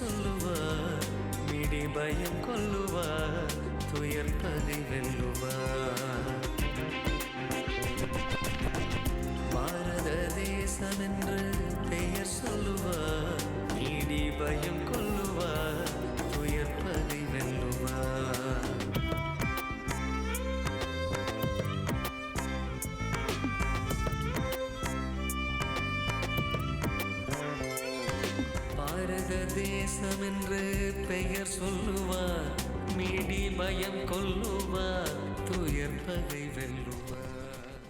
சொல்லுவார் மிடி பயம் கொல்லுவார் துயர் பதி வெல்லுவார் பாரத தேசம் என்று பயம் கொல்லுவார் துயர் பகை வெல்லுவார்.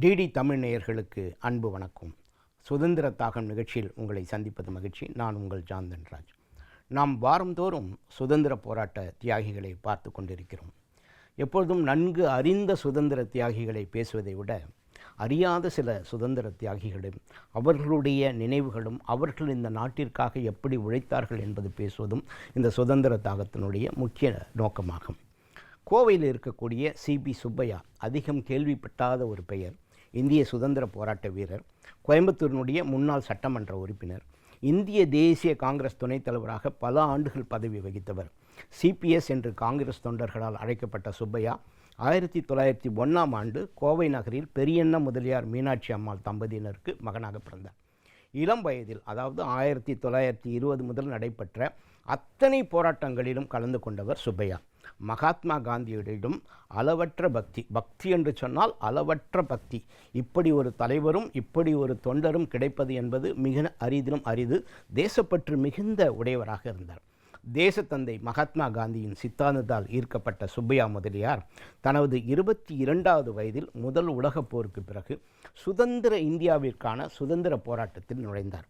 டிடி தமிழ் நேயர்களுக்கு அன்பு வணக்கம். சுதந்திர தாகம் நிகழ்ச்சியில் உங்களை சந்திப்பது மகிழ்ச்சி. நான் உங்கள் ஜாந்தன்ராஜ் நாம் வாரந்தோறும் சுதந்திர போராட்ட தியாகிகளை பார்த்து கொண்டிருக்கிறோம். எப்பொழுதும் நன்கு அறிந்த சுதந்திர தியாகிகளை பேசுவதை விட அறியாத சில சுதந்திர தியாகிகளும் அவர்களுடைய நினைவுகளும் அவர்கள் இந்த நாட்டிற்காக எப்படி உழைத்தார்கள் என்பது பேசுவதும் இந்த சுதந்திர தாகத்தினுடைய முக்கிய நோக்கமாகும். கோவையில் இருக்கக்கூடிய சிபி சுப்பையா அதிகம் கேள்விப்பட்டாத ஒரு பெயர். இந்திய சுதந்திர போராட்ட வீரர் கோயம்புத்தூரினுடைய முன்னாள் சட்டமன்ற உறுப்பினர் இந்திய தேசிய காங்கிரஸ் துணைத் தலைவராக பல ஆண்டுகள் பதவி வகித்தவர். சிபிஎஸ் என்று காங்கிரஸ் தொண்டர்களால் அழைக்கப்பட்ட சுப்பையா ஆயிரத்தி தொள்ளாயிரத்தி ஒன்றாம் ஆண்டு கோவை நகரில் பெரியண்ண முதலியார் மீனாட்சி அம்மாள் தம்பதியினருக்கு மகனாக பிறந்தார். இளம் வயதில் அதாவது ஆயிரத்தி தொள்ளாயிரத்தி இருபது முதல் நடைபெற்ற அத்தனை போராட்டங்களிலும் கலந்து கொண்டவர் சுப்பையா. மகாத்மா காந்தியிடம் அளவற்ற பக்தி பக்தி என்று சொன்னால் அளவற்ற பக்தி. இப்படி ஒரு தலைவரும் இப்படி ஒரு தொண்டரும் கிடைப்பது என்பது மிக அரிதிலும் அரிது தேசப்பற்று மிகுந்த உடையவராக இருந்தார். தேசத்தந்தை மகாத்மா காந்தியின் சித்தாந்தத்தால் ஈர்க்கப்பட்ட சுப்பையா முதலியார் தனது இருபத்தி இரண்டாவது வயதில் முதல் உலகப் போருக்கு பிறகு சுதந்திர இந்தியாவிற்கான சுதந்திர போராட்டத்தில் நுழைந்தார்.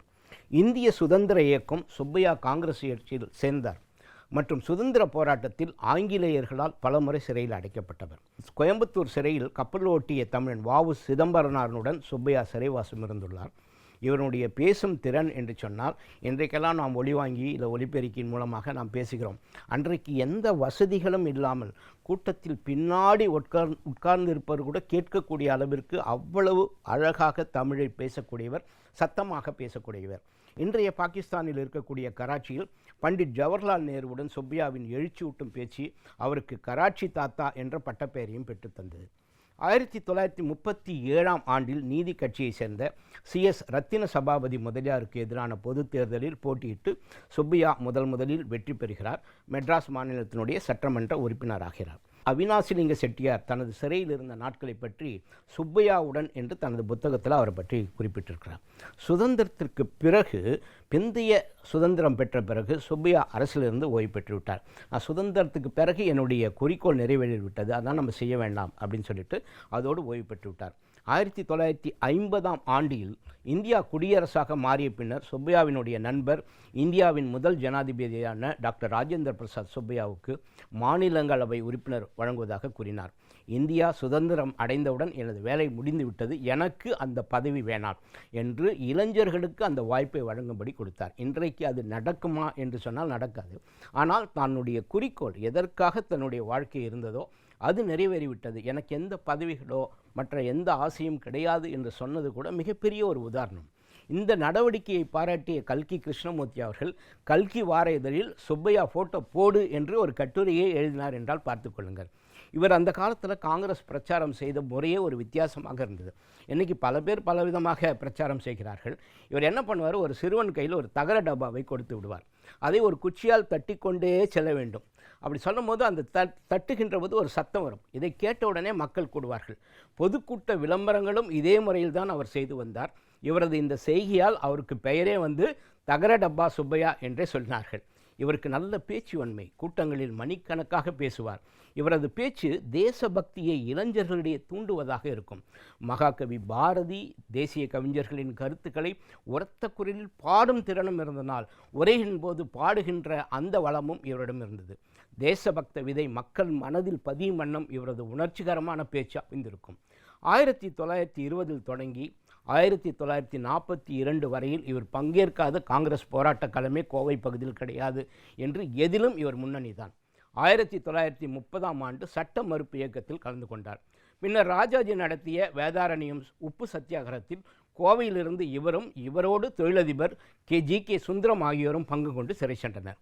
இந்திய சுதந்திர இயக்கம் சுப்பையா காங்கிரஸ் கட்சியில் சேர்ந்தார் மற்றும் சுதந்திர போராட்டத்தில் ஆங்கிலேயர்களால் பலமுறை சிறையில் அடைக்கப்பட்டவர். கோயம்புத்தூர் சிறையில் கப்பல் ஓட்டிய தமிழன் வாவு சிதம்பரனாருடன் சுப்பையா சிறைவாசம் இருந்துள்ளார். இவனுடைய பேசும் திறன் என்று சொன்னால் இன்றைக்கெல்லாம் நாம் ஒளி வாங்கி இல்லை ஒளிப்பெருக்கின் மூலமாக நாம் பேசுகிறோம். அன்றைக்கு எந்த வசதிகளும் இல்லாமல் கூட்டத்தில் பின்னாடி உட்கார் உட்கார்ந்திருப்பவர் கூட கேட்கக்கூடிய அளவிற்கு அவ்வளவு அழகாக தமிழை பேசக்கூடியவர் சத்தமாக பேசக்கூடியவர். இன்றைய பாகிஸ்தானில் இருக்கக்கூடிய கராச்சியில் பண்டிட் ஜவஹர்லால் நேருவுடன் சுப்பியாவின் எழுச்சியூட்டும் பேச்சு அவருக்கு கராச்சி தாத்தா என்ற பட்டப்பெயரையும் பெற்றுத்தந்தது. ஆயிரத்தி தொள்ளாயிரத்தி முப்பத்தி ஏழாம் ஆண்டில் நீதி கட்சியைச் சேர்ந்த சிஎஸ் ரத்தின சபாபதி முதலியாருக்கு எதிரான பொதுத் தேர்தலில் போட்டியிட்டு சுப்பையா முதல் முதலில் வெற்றி பெறுகிறார். மெட்ராஸ் மாநிலத்தினுடைய சட்டமன்ற உறுப்பினராகிறார். அவினாசிலிங்க செட்டியார் தனது சிறையில் இருந்த நாட்களை பற்றி சுப்பையாவுடன் என்று தனது புத்தகத்தில் அவரை பற்றி குறிப்பிட்டிருக்கிறார். சுதந்திரத்திற்கு பிறகு பிந்தைய சுதந்திரம் பெற்ற பிறகு சுப்பையா அரசிலிருந்து ஓய்வு பெற்றுவிட்டார். நான் சுதந்திரத்துக்கு பிறகு என்னுடைய குறிக்கோள் நிறைவேறி விட்டது அதான் நம்ம செய்ய வேண்டாம் அப்படின்னு சொல்லிட்டு அதோடு ஓய்வு பெற்றுவிட்டார். ஆயிரத்தி தொள்ளாயிரத்தி ஐம்பதாம் ஆண்டில் இந்தியா குடியரசாக மாறிய பின்னர் சுப்பையாவினுடைய நண்பர் இந்தியாவின் முதல் ஜனாதிபதியான டாக்டர் ராஜேந்திர பிரசாத் சுப்பையாவுக்கு மாநிலங்களவை உறுப்பினர் வழங்குவதாக கூறினார். இந்தியா சுதந்திரம் அடைந்தவுடன் எனது வேலை முடிந்துவிட்டது எனக்கு அந்த பதவி வேணாம் என்று இளைஞர்களுக்கு அந்த வாய்ப்பை வழங்கும்படி கொடுத்தார். இன்றைக்கு அது நடக்குமா என்று சொன்னால் நடக்காது. ஆனால் தன்னுடைய குறிக்கோள் எதற்காக தன்னுடைய வாழ்க்கை இருந்ததோ அது நிறைவேறிவிட்டது. எனக்கு எந்த பதவிகளோ மற்ற எந்த ஆசையும் கிடையாது என்று சொன்னது கூட மிகப்பெரிய ஒரு உதாரணம். இந்த நடவடிக்கையை பாராட்டிய கல்கி கிருஷ்ணமூர்த்தி அவர்கள் கல்கி வார இதழில் சுப்பையா ஃபோட்டோ போடு என்று ஒரு கட்டுரையை எழுதினார் என்றால் பார்த்துக்கொள்ளுங்கள் இவர் அந்த காலத்தில் காங்கிரஸ் பிரச்சாரம் செய்த முறையே ஒரு வித்தியாசமாக இருந்தது. இன்றைக்கி பல பேர் பலவிதமாக பிரச்சாரம் செய்கிறார்கள். இவர் என்ன பண்ணுவார்? ஒரு சிறுவன் கையில் ஒரு தகர டப்பாவை கொடுத்து விடுவார். அதை ஒரு குச்சியால் தட்டிக்கொண்டே செல்ல வேண்டும். அப்படி சொல்லும் போது அந்த தட் தட்டுகின்ற போது ஒரு சத்தம் வரும். இதை கேட்ட உடனே மக்கள் கூடுவார்கள். பொதுக்கூட்ட விளம்பரங்களும் இதே முறையில் தான் அவர் செய்து வந்தார். இவரது இந்த செய்கையால் அவருக்கு பெயரே வந்து தகர டப்பா சுப்பையா என்றே சொன்னார்கள். இவருக்கு நல்ல பேச்சு வன்மை கூட்டங்களில் மணிக்கணக்காக பேசுவார். இவரது பேச்சு தேசபக்தியை இளைஞர்களிடையே தூண்டுவதாக இருக்கும். மகாகவி பாரதி தேசிய கவிஞர்களின் கருத்துக்களை உரத்த குரலில் பாடும் திறனும் இருந்தனால் உரையின் போது பாடுகின்ற அந்த வளமும் இவரிடம் இருந்தது. தேசபக்த விதை மக்கள் மனதில் பதியும் வண்ணம் இவரது உணர்ச்சிகரமான பேச்சு அமைந்திருக்கும். ஆயிரத்தி தொள்ளாயிரத்தி இருபதில் தொடங்கி ஆயிரத்தி தொள்ளாயிரத்தி நாற்பத்தி இரண்டு வரையில் இவர் பங்கேற்காத காங்கிரஸ் போராட்ட களமே கோவை பகுதியில் கிடையாது என்று எதிலும் இவர் முன்னணி தான் ஆயிரத்தி தொள்ளாயிரத்தி முப்பதாம் ஆண்டு சட்ட மறுப்பு இயக்கத்தில் கலந்து கொண்டார். பின்னர் ராஜாஜி நடத்திய வேதாரண்யம் உப்பு சத்தியாகிரகத்தில் கோவையிலிருந்து இவரும் இவரோடு தொழிலதிபர் கே ஜி கே சுந்தரம் ஆகியோரும் பங்கு கொண்டு சிறை சென்றனர்.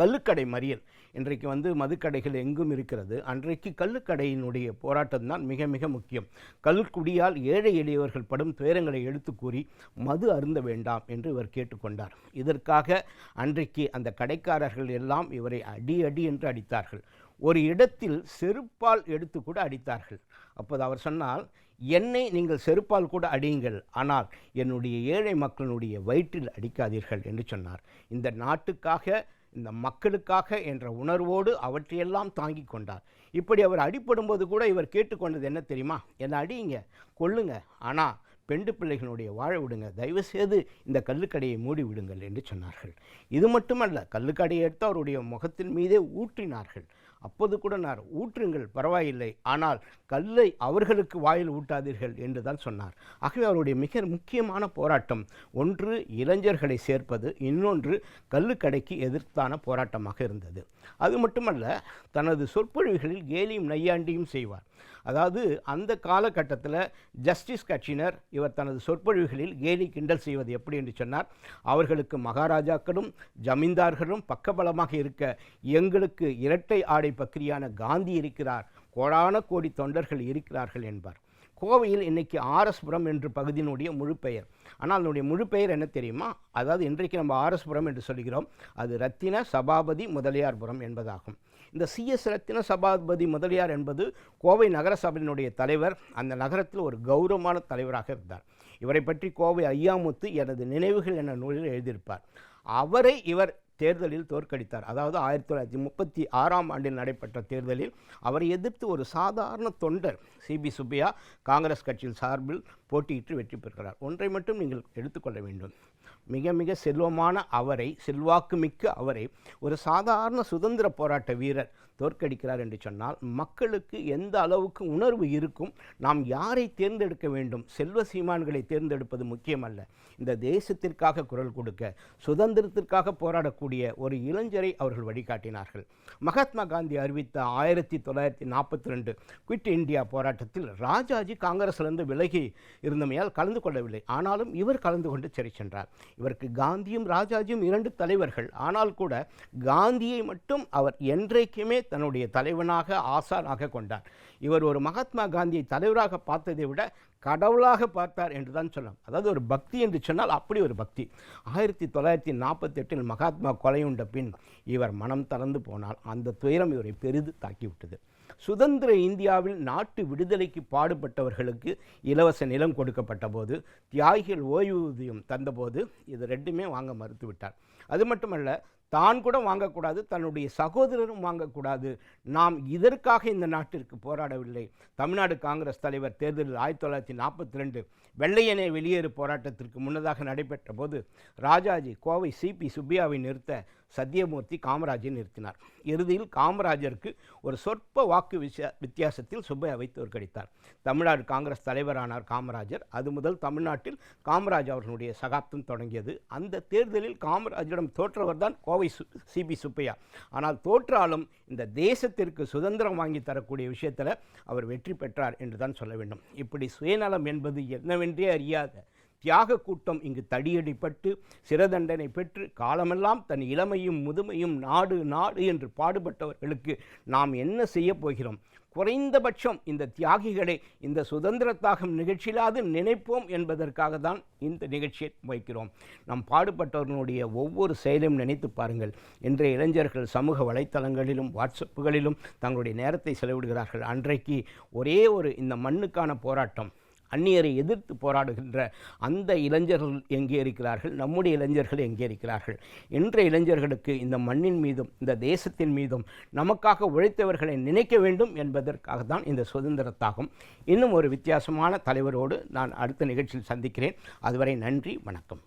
கள்ளுக்கடை மறியல் இன்றைக்கு வந்து மதுக்கடைகள் எங்கும் இருக்கிறது. அன்றைக்கு கள்ளுக்கடையினுடைய போராட்டம் தான் மிக மிக முக்கியம். கல்குடியால் ஏழை எளியவர்கள் படும் துயரங்களை எடுத்து கூறி மது அருந்த வேண்டாம் என்று இவர் கேட்டுக்கொண்டார். இதற்காக அன்றைக்கு அந்த கடைக்காரர்கள் எல்லாம் இவரை அடி அடி என்று அடித்தார்கள். ஒரு இடத்தில் செருப்பால் எடுத்து கூட அடித்தார்கள். அப்போது அவர் சொன்னால் என்னை நீங்கள் செருப்பால் கூட அடியுங்கள். ஆனால் என்னுடைய ஏழை மக்களுடைய வயிற்றில் அடிக்காதீர்கள் என்று சொன்னார். இந்த நாட்டுக்காக இந்த மக்களுக்காக என்ற உணர்வோடு அவற்றையெல்லாம் தாங்கி கொண்டார். இப்படி அவர் அடிப்படும்போது கூட இவர் கேட்டுக்கொண்டது என்ன தெரியுமா? என்னை அடியுங்க கொல்லுங்க. ஆனால் பெண்டு பிள்ளைகளுடைய வாழ விடுங்க. தயவுசெய்து இந்த கல்லுக்கடையை மூடி விடுங்கள் என்று சொன்னார்கள். இது மட்டுமல்ல கல்லுக்கடையை எடுத்து அவருடைய முகத்தின் மீதே ஊற்றினார்கள். அப்போது கூட நான் ஊற்றுங்கள் பரவாயில்லை. ஆனால் கல்லை அவர்களுக்கு வாயில் ஊட்டாதீர்கள் என்று தான் சொன்னார். ஆகவே அவருடைய மிக முக்கியமான போராட்டம் ஒன்று இளைஞர்களை சேர்ப்பது இன்னொன்று கல்லுக்கடைக்கு எதிர்த்தான போராட்டமாக இருந்தது. அது மட்டுமல்ல தனது சொற்பொழிவுகளில் கேலியும் நையாண்டியும் செய்வார். அதாவது அந்த காலகட்டத்தில் ஜஸ்டிஸ் கட்சியினர் இவர் தனது சொற்பொழிவுகளில் கேலி கிண்டல் செய்வது எப்படி என்று சொன்னார். அவர்களுக்கு மகாராஜாக்களும் ஜமீன்தார்களும் பக்கபலமாக இருக்க எங்களுக்கு இரட்டை ஆடை பக்கிரியான காந்தி இருக்கிறார். கோடான கோடி தொண்டர்கள் இருக்கிறார்கள் என்பார். கோவையில் இன்றைக்கி ஆர்எஸ்புரம் என்ற பகுதியினுடைய முழு பெயர். ஆனால் அதனுடைய முழு பெயர் என்ன தெரியுமா? அதாவது இன்றைக்கு நம்ம ஆர்எஸ்புரம் என்று சொல்கிறோம். அது ரத்தின சபாபதி முதலியார்புரம் என்பதாகும். இந்த சிஎஸ் ரத்தின சபாபதி முதலியார் என்பது கோவை நகரசபையினுடைய தலைவர் அந்த நகரத்தில் ஒரு கௌரவமான தலைவராக இருந்தார். இவரை பற்றி கோவை ஐயாமுத்து எனது நினைவுகள் என்ற நூலில் எழுதியிருப்பார். அவரை இவர் தேர்தலில் தோற்கடித்தார். அதாவது ஆயிரத்தி தொள்ளாயிரத்தி முப்பத்தி ஆறாம் ஆண்டில் நடைபெற்ற தேர்தலில் அவரை எதிர்த்து ஒரு சாதாரண தொண்டர் சிபி சுப்பையா காங்கிரஸ் கட்சியில் சார்பில் போட்டியிட்டு வெற்றி பெறுகிறார். ஒன்றை மட்டும் நீங்கள் எடுத்துக்கொள்ள வேண்டும். மிக மிக செல்வமான அவரை செல்வாக்கு மிக்க அவரை ஒரு சாதாரண சுதந்திர போராட்ட வீரர் தோற்கடிக்கிறார் என்று சொன்னால் மக்களுக்கு எந்த அளவுக்கு உணர்வு இருக்கும் நாம் யாரை தேர்ந்தெடுக்க வேண்டும்? செல்வ சீமான்களை தேர்ந்தெடுப்பது முக்கியமல்ல. இந்த தேசத்திற்காக குரல் கொடுக்க சுதந்திரத்திற்காக போராடக்கூடிய ஒரு இளைஞரை அவர்கள் வழிகாட்டினார்கள். மகாத்மா காந்தி அறிவித்த ஆயிரத்தி தொள்ளாயிரத்தி நாற்பத்தி ரெண்டு குவிட் இந்தியா போராட்டத்தில் ராஜாஜி காங்கிரஸிலிருந்து விலகி இருந்தமையால் கலந்து கொள்ளவில்லை. ஆனாலும் இவர் கலந்து கொண்டு சிறை சென்றார். இவருக்கு காந்தியும் ராஜாஜியும் இரண்டு தலைவர்கள். ஆனால் கூட காந்தியை மட்டும் அவர் என்றைக்குமே தன்னுடைய தலைவனாக ஆசானாக கொண்டார். இவர் ஒரு மகாத்மா காந்தியை தலைவராக பார்த்ததை விட கடவுளாக பார்த்தார் என்று தான் சொல்லலாம். அதாவது ஒரு பக்தி என்று சொன்னால் அப்படி ஒரு பக்தி. ஆயிரத்தி தொள்ளாயிரத்தி நாற்பத்தெட்டில் மகாத்மா கொலையுண்ட பின் இவர் மனம் தளர்ந்து போனால் அந்த துயரம் இவரை பெரிது தாக்கிவிட்டது. சுதந்திர இந்தியாவில் நாட்டு விடுதலைக்கு பாடுபட்டவர்களுக்கு இலவச நிலம் கொடுக்கப்பட்ட போது தியாகிகள் ஓய்வூதியம் தந்தபோது இது ரெண்டுமே வாங்க மறுத்துவிட்டார். அது மட்டுமல்ல தான் கூட வாங்கக்கூடாது தன்னுடைய சகோதரரும் வாங்கக்கூடாது. நாம் இதற்காக இந்த நாட்டிற்கு போராடவில்லை. தமிழ்நாடு காங்கிரஸ் தலைவர் தேர்தலில் ஆயிரத்தி தொள்ளாயிரத்தி நாற்பத்தி ரெண்டு வெள்ளையனே வெளியேறு போராட்டத்திற்கு முன்னதாக நடைபெற்ற போது ராஜாஜி கோவை சிபி சுப்பியாவை நிறுத்த சத்யமூர்த்தி காமராஜை நிறுத்தினார். இறுதியில் காமராஜருக்கு ஒரு சொற்ப வாக்கு விச வித்தியாசத்தில் சுப்பையாவை தோற்கடித்தார். தமிழ்நாடு காங்கிரஸ் தலைவரானார் காமராஜர். அது முதல் தமிழ்நாட்டில் காமராஜ் அவர்களுடைய சகாப்தம் தொடங்கியது. அந்த தேர்தலில் காமராஜரிடம் தோற்றவர் தான் கோவை சு சிபி சுப்பையா. ஆனால் தோற்றாலும் இந்த தேசத்திற்கு சுதந்திரம் வாங்கி தரக்கூடிய விஷயத்தில் அவர் வெற்றி பெற்றார் என்று தான் சொல்ல வேண்டும். இப்படி சுயநலம் என்பது என்னவென்றே அறியாத தியாக கூட்டம் இங்கு தடியடிப்பட்டு சிறதண்டனை பெற்று காலமெல்லாம் தன் இளமையும் முதுமையும் நாடு நாடு என்று பாடுபட்டவர்களுக்கு நாம் என்ன செய்ய போகிறோம்? குறைந்தபட்சம் இந்த தியாகிகளை இந்த சுதந்திர தாகம் நிகழ்ச்சியிலாது நினைப்போம் என்பதற்காக தான் இந்த நிகழ்ச்சியை வைக்கிறோம். நம் பாடுபட்டவர்களுடைய ஒவ்வொரு செயலையும் நினைத்து பாருங்கள். இன்றைய இளைஞர்கள் சமூக வலைத்தளங்களிலும் வாட்ஸ்அப்புகளிலும் தங்களுடைய நேரத்தை செலவிடுகிறார்கள். அன்றைக்கு ஒரே ஒரு இந்த மண்ணுக்கான போராட்டம். அந்நியரை எதிர்த்து போராடுகின்ற அந்த இளைஞர்கள் எங்கே இருக்கிறார்கள்? நம்முடைய இளைஞர்கள் எங்கே இருக்கிறார்கள்? இன்றைய இளைஞர்களுக்கு இந்த மண்ணின் மீதும் இந்த தேசத்தின் மீதும் நமக்காக உழைத்தவர்களை நினைக்க வேண்டும் என்பதற்காக தான் இந்த சுதந்திரத்தாகும் இன்னும் ஒரு வித்தியாசமான தலைவரோடு நான் அடுத்த நிகழ்ச்சியில் சந்திக்கிறேன். அதுவரை நன்றி வணக்கம்.